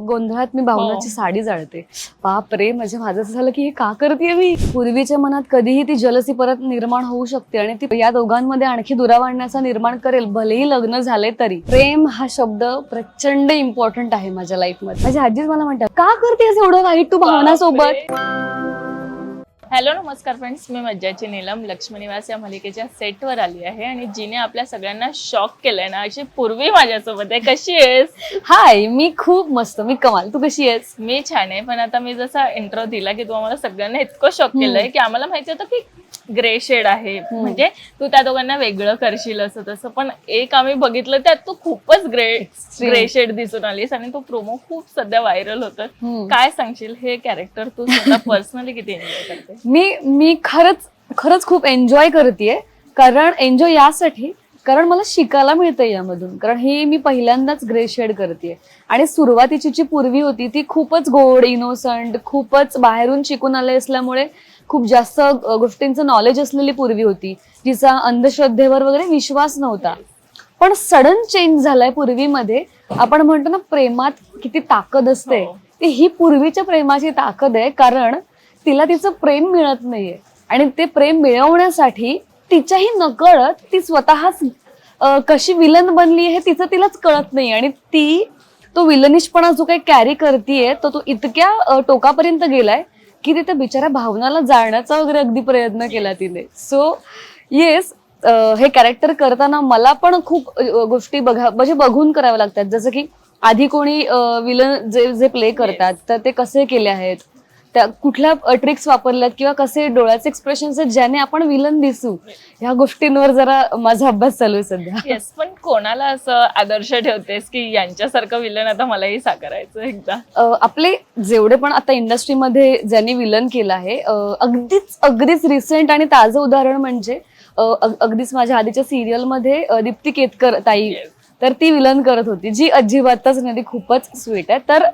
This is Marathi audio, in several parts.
गोंधळात मी भावनाची हो. साडी जाळते. बाप रे म्हणजे माझं असं झालं की हे का करते मी? पूर्वीच्या मनात कधीही ती जलसी परत निर्माण होऊ शकते आणि ती या दोघांमध्ये आणखी दुरावा आणण्याचा निर्माण करेल भलेही लग्न झाले तरी. प्रेम हा शब्द प्रचंड इम्पॉर्टंट आहे माझ्या लाईफमध्ये माझी आजीच मला म्हणतात का करतेस एवढं वाईट तू भावनासोबत? हॅलो नमस्कार फ्रेंड्स मी मज्जाची नीलम लक्ष्मीनिवास या मालिकेच्या सेटवर आली आहे आणि जिने आपल्या सगळ्यांना शॉक केलंय ना अशी पूर्वी माझ्यासोबत आहे. कशी आहेस? हाय मी खूप मस्त. मी कमाल. तू कशी आहेस? मी छान आहे पण आता मी जसा इंट्रो दिला की तू आम्हाला सगळ्यांना इतकं शॉक केलंय की आम्हाला माहिती होतं की ग्रे शेड आहे. म्हणजे तू त्या दोघांना वेगळं करशील असं तसं. पण एक आम्ही बघितलं त्यात तू खूपच ग्रे ग्रे शेड दिसून आलीस आणि तो प्रोमो खूप सध्या व्हायरल होतं. काय सांगशील? हे कॅरेक्टर तू स्वतः पर्सनली किती एन्जॉय करते? मी मी खरंच खरंच खूप एन्जॉय करतेय. कारण एन्जॉय यासाठी कारण मला शिकायला मिळतं यामधून. कारण हे मी पहिल्यांदाच ग्रे शेड करते आणि सुरुवातीची जी पूर्वी होती ती खूपच गोड इनोसंट खूपच बाहेरून शिकून आले असल्यामुळे खूप जास्त गोष्टींचं नॉलेज असलेली पूर्वी होती जिचा अंधश्रद्धेवर वगैरे विश्वास नव्हता. पण सडन चेंज झालाय पूर्वीमध्ये आपण म्हणतो ना प्रेमात किती ताकद असते हो. ती ही पूर्वीच्या प्रेमाची ताकद आहे कारण तिला तिचं प्रेम मिळत नाहीये. आणि ते प्रेम मिळवण्यासाठी तिच्याही नकळत ती स्वतःच कशी विलन बनली हे तिचं तिलाच कळत नाही आणि ती तो विलनिशपणा जो काही कॅरी करतीये तो तो इतक्या टोकापर्यंत गेलाय की तिथे बिचाऱ्या भावनाला जाळण्याचा वगैरे अगदी प्रयत्न केला तिने. सो येस हे कॅरेक्टर करताना मला पण खूप गोष्टी बघा म्हणजे बघून कराव्या लागतात. जसं की आधी कोणी विलन जे जे प्ले करतात तर ते कसे केले आहेत? त्या कुठल्या ट्रिक्स वापरल्यात किंवा कसे डोळ्याचे एक्सप्रेशन आहेत ज्याने आपण विलन दिसू ह्या गोष्टींवर जरा माझा अभ्यास चालू आहे सध्या येस पण कोणाला असं आदर्श ठेवतेस की यांच्यासारखं विलन आता मलाही साकारायचं एकदा आपले जेवढे पण आता इंडस्ट्रीमध्ये ज्यांनी विलन केलं आहे अगदीच अगदीच रिसेंट आणि ताजं उदाहरण म्हणजे अगदीच माझ्या आधीच्या सिरियलमध्ये दीप्ती केतकर ताई Yes. तर ती विलन करत होती जी अजिबातच नाही ती खूपच स्वीट आहे. तर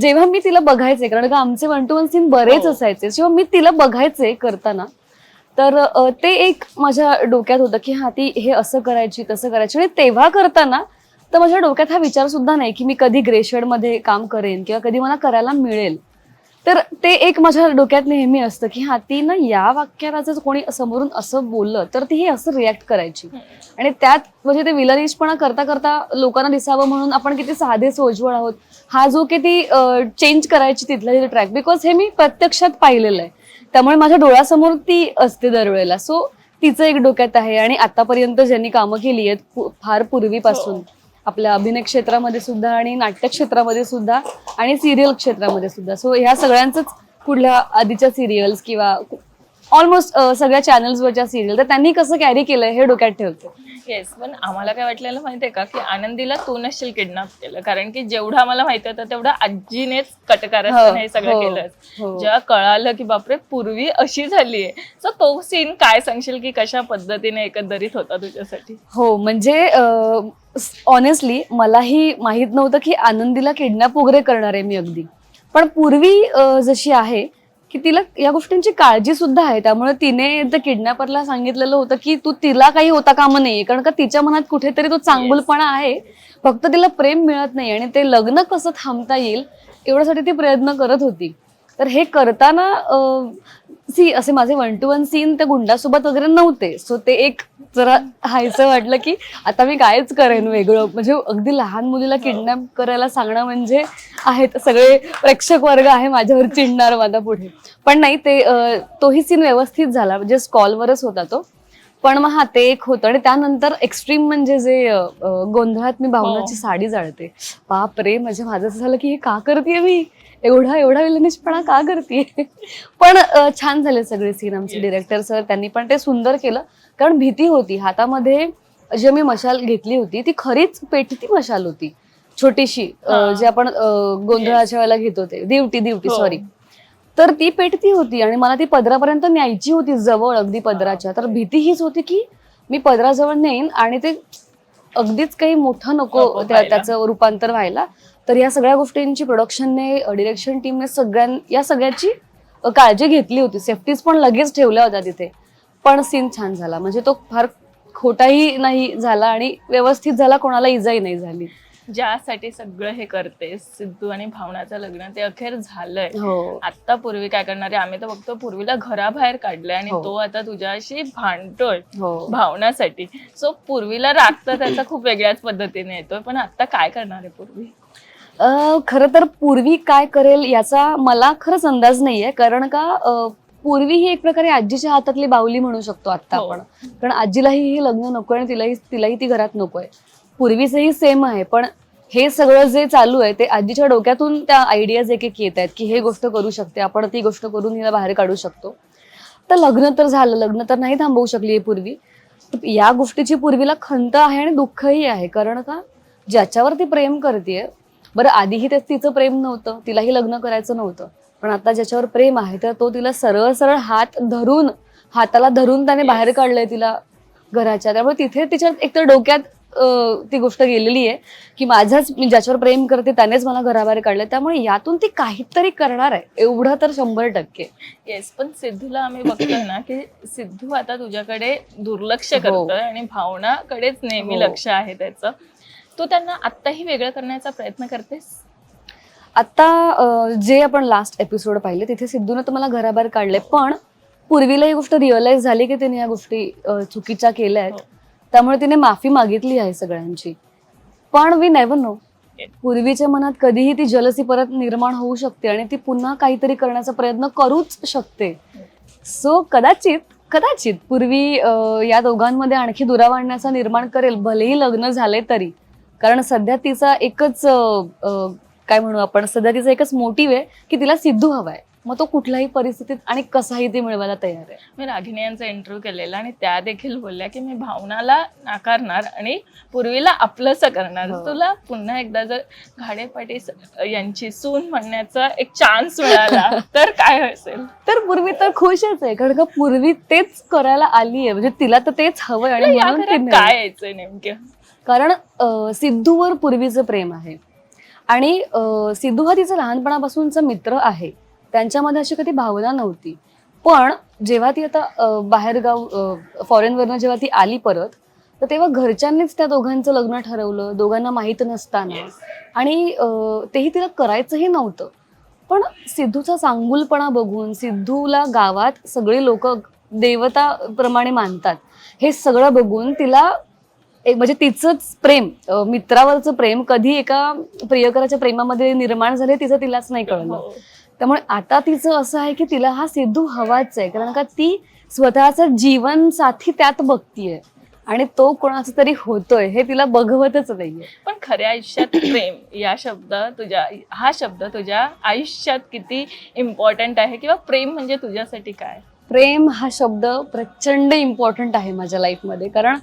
जेव्हा मी तिला बघायचे कारण का आमचे वन टू वन सीन बरेच हो. असायचे जेव्हा मी तिला बघायचे करताना तर ते एक माझ्या डोक्यात होतं की हा ती हे असं करायची तसं करायची. आणि तेव्हा करताना तर माझ्या डोक्यात हा विचार सुद्धा नाही की मी कधी ग्रेशेडमध्ये काम करेन किंवा कधी मला करायला मिळेल. तर ते एक माझ्या डोक्यात नेहमी असतं की हा ती ना या वाक्याला जर कोणी समोरून असं बोललं तर ती हे असं रिॲक्ट करायची. आणि त्यात म्हणजे ते विलनिशपणा करता करता लोकांना दिसावं म्हणून आपण किती साधे सोजवळ आहोत. हा जो की ती चेंज करायची तिथला ट्रॅक बिकॉज हे मी प्रत्यक्षात पाहिलेलं आहे. त्यामुळे माझ्या डोळ्यासमोर ती असते दरवेळेला. सो तिचं एक डोक्यात आहे. आणि आतापर्यंत ज्यांनी कामं केली आहेत फार पूर्वीपासून. हो. आपल्या अभिनय क्षेत्रामध्ये सुद्धा आणि नाट्य क्षेत्रामध्ये सुद्धा आणि सिरियल क्षेत्रामध्ये सुद्धा. सो ह्या सगळ्यांचंच पुढल्या आधीच्या सिरियल्स किंवा ऑलमोस्ट सगळ्या चॅनल्सवरच्या सिरियल तर त्यांनी कसं कॅरी केलंय हे डोक्यात ठेवते. येस पण आम्हाला काय वाटलेलं माहितीये का? की आनंदीला तू नसशील किडनॅप केलं. कारण की जेवढं आम्हाला माहिती होतं तेवढं आजीनेच कटकारस्थान हो, हे सगळं हो, केलं हो. जेव्हा कळालं की बापरे पूर्वी अशी झालीये सो तो सीन काय सांगशील की कशा पद्धतीने एकंदरीत होता तुझ्यासाठी? हो म्हणजे ऑनेस्टली मलाही माहीत नव्हतं की आनंदीला किडनॅप वगैरे करणार आहे मी अगदी. पण पूर्वी जशी आहे की तिला या गोष्टींची काळजी सुद्धा आहे. त्यामुळे तिने त्या किडनॅपरला सांगितलेलं होतं की तू तिला काही होता कामा नाही कारण का तिच्या मनात कुठेतरी तो चांगुलपणा आहे. फक्त तिला प्रेम मिळत नाही आणि ते लग्न कसं थांबता येईल एवढ्यासाठी ती प्रयत्न करत होती. तर हे करताना सी असे माझे वन टू वन सीन त्या गुंडासोबत वगैरे नव्हते. सो ते एक जरा हायचं वाटलं की आता मी कायच करेन वेगळं. म्हणजे अगदी लहान मुलीला किडनॅप करायला सांगणं म्हणजे आहेत सगळे प्रेक्षक वर्ग आहे माझ्यावर चिडणार माझा पुढे. पण नाही ते तोही सीन व्यवस्थित झाला. म्हणजे कॉलवरच होता तो. पण मग हा ते एक होतं. आणि त्यानंतर एक्स्ट्रीम म्हणजे जे गोंधळात मी भावनाची साडी जाळते. बाप रे म्हणजे माझं असं झालं की हे का करते मी? एवढा एवढा विलनिशपणा का करते पण छान झाले सगळे सीन आमचे डिरेक्टर सर त्यांनी पण ते सुंदर केलं. कारण भीती होती. हातामध्ये जे मी मशाल घेतली होती ती खरीच पेटती मशाल होती. छोटीशी हा. जे आपण गोंधळाच्या वेळेला घेत होते. दिवटी दिवटी हो. सॉरी तर ती पेटती होती आणि मला ती पदरापर्यंत न्यायची होती जवळ अगदी पदराच्या. तर भीती हीच होती की मी पदराजवळ नेईन आणि ते अगदीच काही मोठं नको. त्याचं रूपांतर व्हायला. तर या सगळ्या गोष्टींची प्रोडक्शनने डिरेक्शन टीमने सगळ्यां या सगळ्याची काळजी घेतली होती. सेफ्टीज पण लगेच ठेवल्या होत्या तिथे. पण सीन छान झाला. म्हणजे तो फार खोटाही नाही झाला आणि व्यवस्थित झाला कोणाला इजाही नाही झाली. ज्यासाठी सगळं हे करते सिद्धू आणि भावनाचं लग्न ते अखेर झालंय. हो. आता पूर्वी काय करणार आहे आम्ही तर बघतो पूर्वीला घराबाहेर काढलंय आणि हो. तो आता तुझ्याशी भांडतोय हो. भावनासाठी. सो पूर्वीला राग तर त्याचा खूप वेगळ्याच पद्धतीने येतोय. पण आता काय करणार आहे पूर्वी? खरं तर पूर्वी काय करेल याचा मला खरंच अंदाज नाहीये. कारण का पूर्वी ही एक प्रकारे आजीच्या हातातली बावली म्हणू शकतो आता हो. आपण. कारण आजीलाही हे लग्न नको आणि तिलाही तिलाही ती घरात नकोय. पूर्वीचंही सेम आहे पण हे सगळं जे चालू आहे ते आजीच्या डोक्यातून त्या आयडियाज एक एक येत आहेत की हे गोष्ट करू शकते आपण ती गोष्ट करून हिला बाहेर काढू शकतो. तर लग्न तर झालं लग्न तर नाही थांबवू शकली आहे पूर्वी. या गोष्टीची पूर्वीला खंत आहे आणि दुःखही आहे. कारण का ज्याच्यावर ती प्रेम करते बरं आधीही ते तिचं प्रेम नव्हतं तिलाही लग्न करायचं नव्हतं पण आता ज्याच्यावर प्रेम आहे तर तो तिला सरळ सरळ हात धरून हाताला धरून त्याने बाहेर काढलंय तिला घराच्या. त्यामुळे तिथे तिच्या एकतर डोक्यात ती गोष्ट गेलेली आहे की माझाच मी ज्याच्यावर प्रेम करते त्यानेच मला घराबाहेर काढलंय. त्यामुळे यातून ती काहीतरी करणार आहे एवढं तर शंभर टक्के. येस पण सिद्धूला आम्ही बघतोय ना की सिद्धू आता तुझ्याकडे दुर्लक्ष हो. करतोय आणि भावनाकडेच नेहमी हो. लक्ष आहे त्याचं. तू त्यांना आत्ताही वेगळं करण्याचा प्रयत्न करतेस? आता जे आपण लास्ट एपिसोड पाहिले तिथे सिद्धूने तर मला घराबाहेर काढले पण पूर्वीला ही गोष्ट रिअलाइज झाली की तिने या गोष्टी चुकीच्या केल्या आहेत हो. त्यामुळे तिने माफी मागितली आहे सगळ्यांची. पण वी नेव्हर नो पूर्वीच्या मनात कधीही ती जलसी परत निर्माण होऊ शकते आणि ती पुन्हा काहीतरी करण्याचा प्रयत्न करूच शकते. सो कदाचित कदाचित पूर्वी या दोघांमध्ये आणखी दुरावा आणण्याचा निर्माण करेल भलेही लग्न झाले तरी. कारण सध्या तिचा एकच काय म्हणू आपण सध्या तिचा एकच मोटिव्ह आहे की तिला सिद्धू हवाय. मग तो कुठल्याही परिस्थितीत आणि कसाही ती मिळवायला तयार आहे. मी रागिनी यांचा इंटरव्ह्यू केलेला आणि त्या देखील बोलल्या की मी भावनाला नाकारणार आणि पूर्वीला आपलंसं करणार. हो. तुला पुन्हा एकदा जर घाडेपाटी यांची सून म्हणण्याचा एक चान्स मिळाला तर काय असेल? तर पूर्वी तर खुशच आहे कारण का पूर्वी तेच करायला आली आहे म्हणजे तिला तर तेच हवंय आणि काय यायचंय नेमकं? कारण सिद्धूवर पूर्वीचं प्रेम आहे. आणि सिद्धू हा तिचा लहानपणापासूनचा मित्र आहे. त्यांच्यामध्ये अशी कधी भावना नव्हती. पण जेव्हा ती आता बाहेरगाव फॉरेनवरनं जेव्हा ती आली परत तर तेव्हा घरच्यांनीच त्या दोघांचं लग्न ठरवलं दोघांना माहीत नसताना. आणि तेही तिला करायचंही नव्हतं. पण सिद्धूचा चांगुलपणा बघून सिद्धूला गावात सगळे लोक देवता प्रमाणे मानतात. हे सगळं बघून तिला एक म्हणजे तिचंच प्रेम मित्रावरचं प्रेम कधी एका प्रियकराच्या प्रेमामध्ये निर्माण झाले तिचं तिलाच नाही कळलं. हो. त्यामुळे आता तिचं असं आहे की तिला हा सिद्धू हवाच आहे कारण का ती स्वतःचं जीवन साथी त्यात बघतीये आणि तो कोणाचा तरी होतोय हे तिला बघवतच नाहीये. पण खऱ्या आयुष्यात प्रेम या शब्द तुझ्या हा शब्द तुझ्या आयुष्यात किती इम्पॉर्टंट आहे किंवा प्रेम म्हणजे तुझ्यासाठी काय? प्रेम हा शब्द प्रचंड इम्पॉर्टंट आहे माझ्या लाईफमध्ये कारण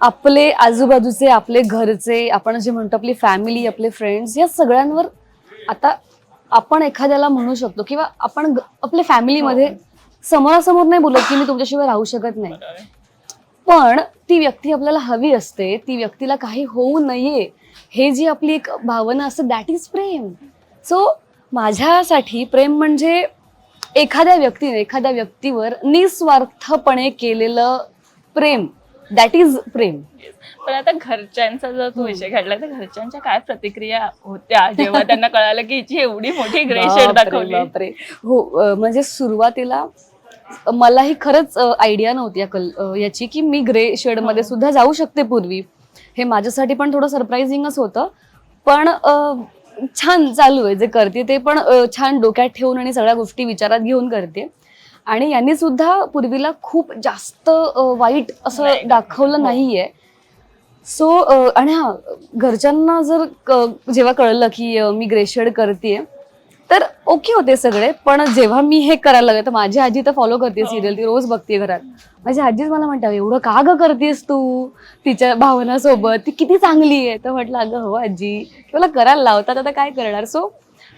आपले आजूबाजूचे आपले घरचे आपण जे म्हणतो आपली फॅमिली आपले फ्रेंड्स या सगळ्यांवर आता आपण एखाद्याला म्हणू शकतो किंवा आपण आपल्या फॅमिलीमध्ये समोरासमोर नाही बोलत की मी तुमच्याशिवाय राहू शकत नाही. पण ती व्यक्ती आपल्याला हवी असते ती व्यक्तीला काही होऊ नये हे जी आपली एक भावना असते दॅट इज प्रेम. सो माझ्यासाठी प्रेम म्हणजे एखाद्या व्यक्तीने एखाद्या व्यक्तीवर निस्वार्थपणे केलेलं प्रेम. दॅट इज प्रेम. पण आता घरच्यांचा जर तू विषय काढला तर घरच्यांच्या काय प्रतिक्रिया होत्या? जेव्हा त्यांना कळालं की हिची एवढी मोठी ग्रे शेड दाखवली. हो म्हणजे सुरुवातीला मलाही खरंच आयडिया नव्हती या कल याची की मी ग्रे शेडमध्ये हो. सुद्धा जाऊ शकते पूर्वी. हे माझ्यासाठी पण थोडं सरप्राइझिंगच होतं. पण छान चालू आहे जे करते ते पण छान डोक्यात ठेवून आणि सगळ्या गोष्टी विचारात घेऊन करते. आणि यांनी सुद्धा पूर्वीला खूप जास्त वाईट असं. दाखवलं हो. नाहीये. सो आणि हा घरच्यांना जर जेव्हा कळलं की मी ग्रेशेड करते तर ओके होते सगळे पण जेव्हा मी हे करायला लागले तर माझी आजी तर फॉलो करते सिरियल ती रोज बघते घरात. माझी आजीच मला म्हणते एवढं का ग करतेस तू? तिच्या भावनासोबत ती किती चांगली आहे. तर म्हटलं अगं हो आजी. मला करायला लावतात आता काय करणार? सो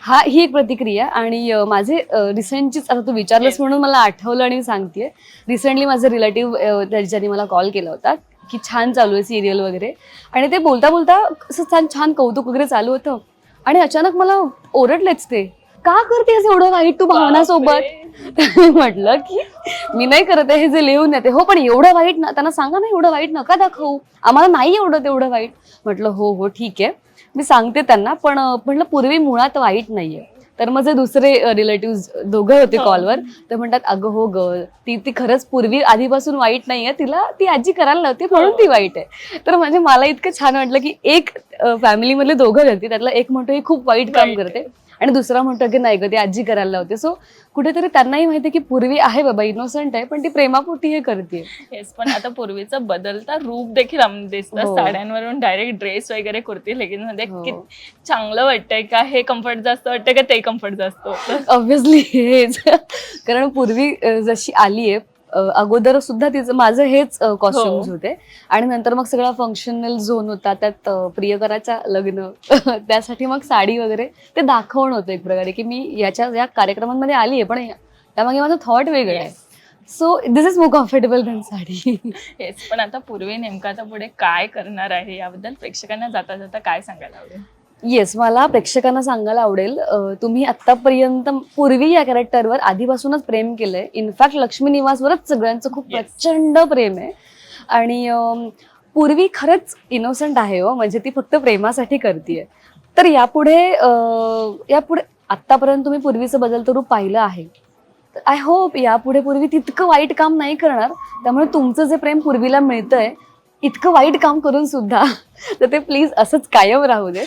हा ही एक प्रतिक्रिया. आणि माझे रिसेंटचीच आता तू विचारलंस म्हणून मला आठवलं आणि मी सांगतेय. रिसेंटली माझे रिलेटिव्ह त्याच्यानी मला कॉल केला होता की छान चालू आहे सिरियल वगैरे. आणि ते बोलता बोलता असं छान छान कौतुक वगैरे चालू होतं. आणि अचानक मला ओरडलेच ते. का करतेस एवढं वाईट तू भावनासोबत? म्हटलं की मी नाही करत आहे हे जे लिहून येते हो पण एवढं वाईट ना त्यांना सांगा ना एवढं वाईट नका दाखवू. आम्हाला नाही एवढं तेवढं वाईट. म्हटलं हो हो ठीक आहे. मी सांगते त्यांना पण म्हणलं पूर्वी मुळात वाईट नाहीये. तर माझे दुसरे रिलेटिव्ह दोघं होते हो. कॉलवर ते म्हणतात अगं हो ग ती ती खरंच पूर्वी आधीपासून वाईट नाहीये तिला ती आजी करायला लावते म्हणून ती वाईट आहे. तर म्हणजे मला इतकं छान वाटलं की एक फॅमिली मधले दोघं व्यक्ती त्यातला एक म्हणतो ही खूप वाईट काम करते. आणि दुसरा म्हणतो की नाही ग ती आजी करायला लावते. सो कुठेतरी त्यांनाही माहिती की पूर्वी आहे बाबा इनोसंट आहे पण ती प्रेमापोटी हे करते येस पण आता पूर्वीचं बदलता रूप देखील दिसतं. हो. साड्यांवरून डायरेक्ट ड्रेस वगैरे कुर्ती लेगिनमध्ये हो. कित चांगलं वाटतंय का? हे कम्फर्ट जास्त वाटतंय का? ते कम्फर्ट जास्त होतं ऑब्व्हियसली हेच. कारण पूर्वी जशी आली आहे अगोदर सुद्धा तिचं माझं हेच कॉस्ट्युम्स हो. होते. आणि नंतर मग सगळा फंक्शनल झोन होता त्यात प्रियकराच्या लग्न. त्यासाठी मग साडी वगैरे ते दाखवणं होतं एक प्रकारे की मी याच्या या कार्यक्रमांमध्ये आली आहे पण त्यामागे माझं थॉट वेगळं आहे. So this is more comfortable than sari. Yes पण आता पूर्वी नेमकं आता पुढे काय करणार आहे याबद्दल प्रेक्षकांना जाता जाता काय सांगायला आवडेल येस मला प्रेक्षकांना सांगायला आवडेल. अं, तुम्ही आतापर्यंत पूर्वी या कॅरेक्टरवर आधीपासूनच प्रेम केलंय. इनफॅक्ट लक्ष्मी निवासवरच सगळ्यांचं खूप Yes. प्रचंड प्रेम आहे. आणि अं, पूर्वी खरंच इनोसंट आहे हो म्हणजे ती फक्त प्रेमासाठी करते तर यापुढे अं, यापुढे आतापर्यंत तुम्ही पूर्वीचं बदलतं रूप पाहिलं आहे. आय होप यापुढे पूर्वी तितकं वाईट काम नाही करणार. त्यामुळे तुमचं जे प्रेम पूर्वीला मिळतंय इतकं वाईट काम करून सुद्धा तर ते प्लीज असंच कायम राहू दे.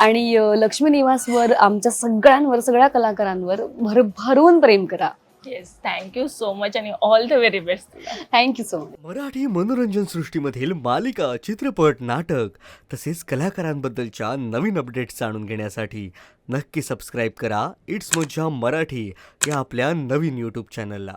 आणि लक्ष्मी निवासवर आमच्या सगळ्यांवर सगळ्या कलाकारांवर भरभरून प्रेम करा. Yes thank you so much आणि all the very best thank you so much Marathi मनोरंजन सृष्टीमधील मालिका चित्रपट नाटक तसेच कलाकारांबद्दलच्या नवीन अपडेट्स जाणून घेण्यासाठी नक्की सबस्क्राईब करा. इट्स मज्जा मराठी या आपल्या नवीन यूट्यूब चॅनलला